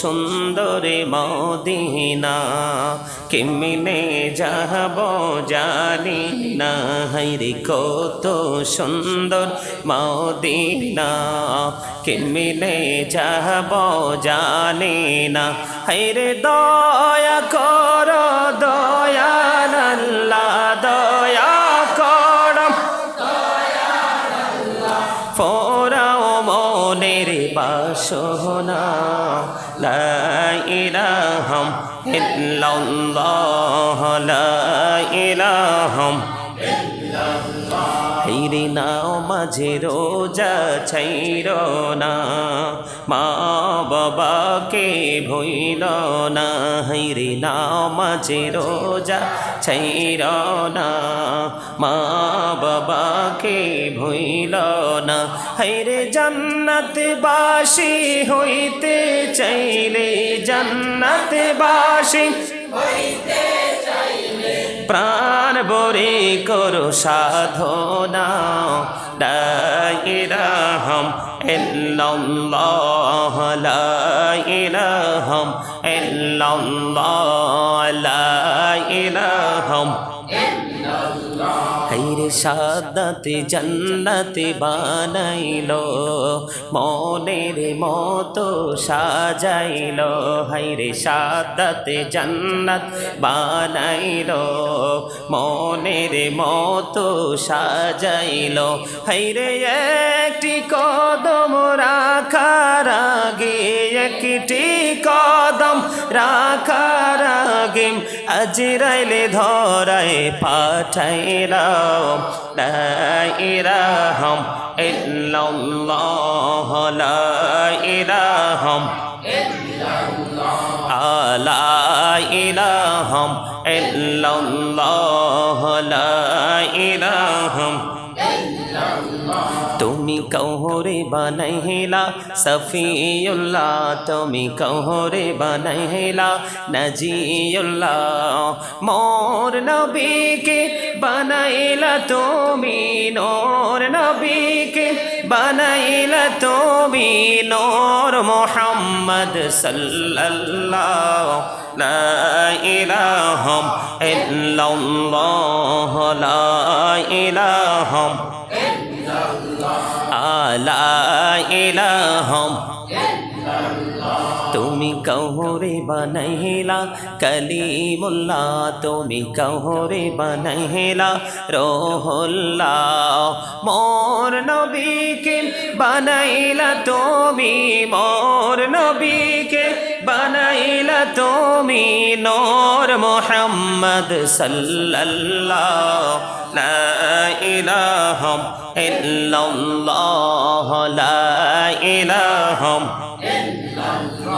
সুন্দর মদিনা, কেমনে যাব জানি না রে কত সুন্দর মদিনা, কেমনে যাব জানি না, হাইরে দয়া কর দয়াল মনের বাসনা। লাইলাহম ইল্লাল্লাহ লাইলাহম হিরি নাও মাঝে রোজা ছাইর না, মা বাবাকে ভইল না। হিরি নাও মাঝে রোজা ছাইর না, মা বাবাকে ভইল না। হাইরে জান্নাত বাসি হইতে চাইলে জান্নাত বাসি হইতে প্রাণ বরে করো সাধনা। ডাইরাহম ইল্লাল্লাহ লা ইলাহম হাইরে সাদাতে জান্নাতে বানাইলো, মনের মতো সাজাইলো হাইরে সাদাতে জন্নত বানাইলো, মনের মতো সাজাইলো হাইরে একটি কদ একটি কদম রাখার আগে আজরাইলে ধরায় পাঠাইলাম লাইরাহম ইল্লাল্লাহ লাইরাহম আলা ইলাহম ইল্লাল্লাহ লাইরাহম কহরে বানাইলা, সফিউল্লাহ, তুমি কহরে বানাইলা, নজিউল্লাহ, মোর নবীকে বানাইলা তুমি, নোর নবীকে বানাইলা তুমি, নোর মোহাম্মদ সাল্লাল্লাহ লা ইলাহম ইল্লাল্লাহ, লা ইলাহম لا إله তুমি কহরে বানাইলা, কলিমুল্লাহ তুমি কহরে বানাইলা, রোহুল্লাহ মোর নবীকে বানাইলা তুমি, মোর নবীকে বানাইলা তুমি, নূর মোহাম্মদ সাল্লাল্লাহ লা ইলাহম ইল্লাল্লাহ, লা ইলাহম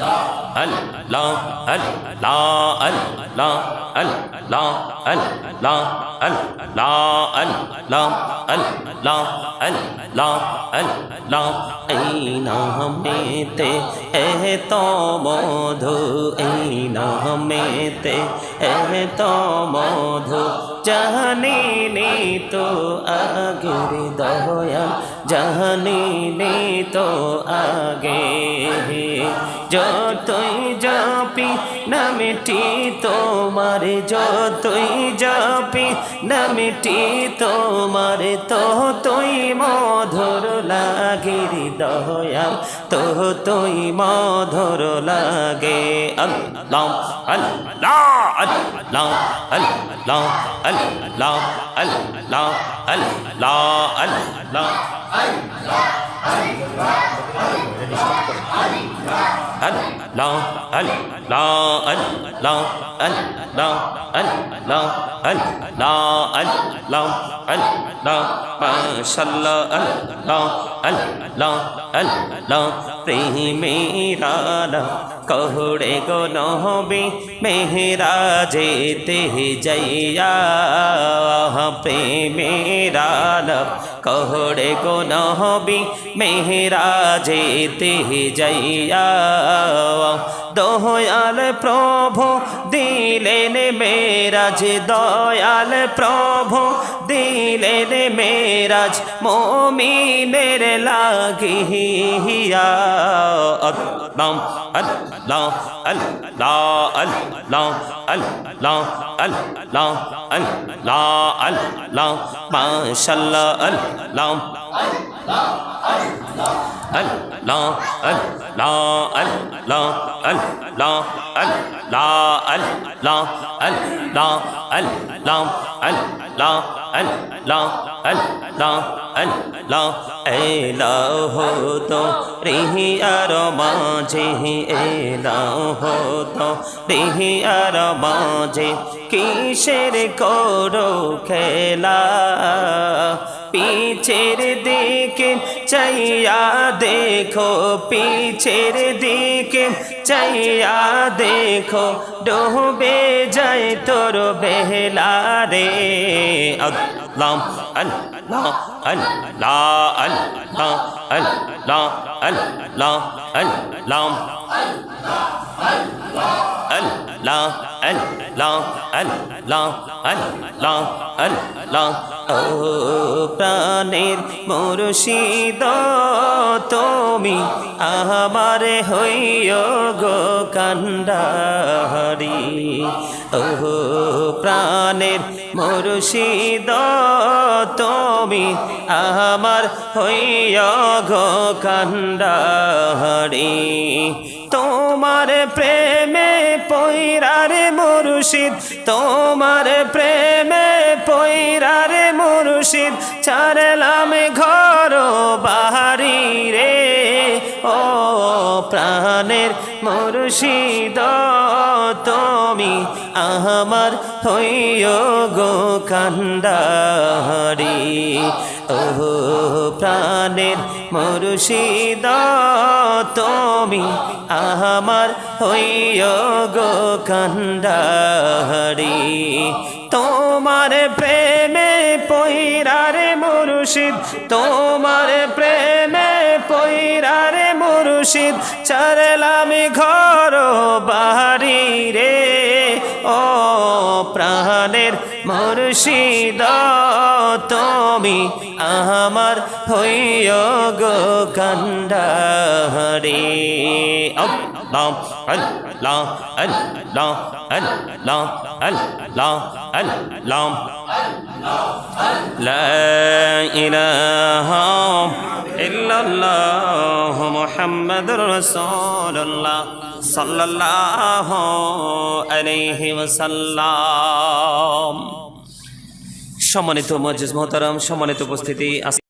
আল্লাহ আল্লাহ আল্লাহ আল্লাহ আল্লাহ আল্লাহ আল্লাহ আল্লাহ আল্লাহ আল্লাহ এই নামেতে এ তো মধু এই নামেতে এ তো মধু জানিনি তো আগের দয়াল নে তো আগে যতই জপি নামটি তোমার যতই জপি নামটি তোমার তো তুই মধুর লাগে দয়াল তো তুই মধুর লাগে আল্লাহ আল্লাহ আল্লাহ আল্লাহ আল্লাহ আল্লাহ আল্লাহ আল্লাহ আল্লাহ আল্লাহ لا ال لا ال لا ال لا ال لا ال لا ال لا ال لا ما شاء الله ال لا ال لا ال لا প্রেমেরা কহড়ে গো নহবে মেহরা যেতে যাইয়া প্রেমেরা कहड़े গো न हबी मेहरा जेते जैया দয়াল প্রভু দিলেন মেরাজ, দয়াল প্রভু দিলেন মেরাজ, মোমিনের লাগিয়া আল্লাহ আল্লাহ আল্লাহ আল্লাহ আল্লাহ আল্লাহ আল্লাহ আল্লাহ মাশাল্লাহ আল্লাহ আল্লাহ আল্লাহ আল্লাহ আল্লাহ আল্লাহ আল্লাহ আল্লাহ আল্লাহ আল্লাহ আল্লাহ রিহি আর মাঝে এলাহ তো রিহি আর মাঝে কিসের করো খেলা পিছের দিকে চাইয়া দেখো, পিছের দিকে চাইয়া দেখো, ডুবে যায় তোর বেহলা রে। Lampa. প্রাণের মুর্শিদ তুমি আমার হইয় গো কান্ডারি ও প্রাণের মুর্শিদ তুমি আমার হইয় গো কান্ডারি তোমার প্রেমে পৈরারে মুর্শিদ, তোমার প্রেমে পৈরারে মুর্শিদ, ছাড়লাম ঘর বাহারি রে। ও প্রাণের মুর্শিদ তুমি আমার হইয় গো কান্ডারি ও প্রাণের মুর্শিদ, তুমি আমার হইয় গো কান্ডারি তোমার প্রেমে পৈরারে মুর্শিদ, তোমার প্রেমে পৈরারে মুর্শিদ, চারলাম ঘর বাড়ি রে মুর্শিদ, তুমি আমার হইয় গো কান্ডারে লাম আল লা আল লা আল লা আল লা আল লাম লা ইলাহা ইল্লাল্লাহ মুহাম্মাদুর রাসূলুল্লাহ সাল্লাল্লাহু আলাইহি ওয়াসাল্লাম। সম্মানিত মজিজ মোহতারাম সম্মানিত উপস্থিতি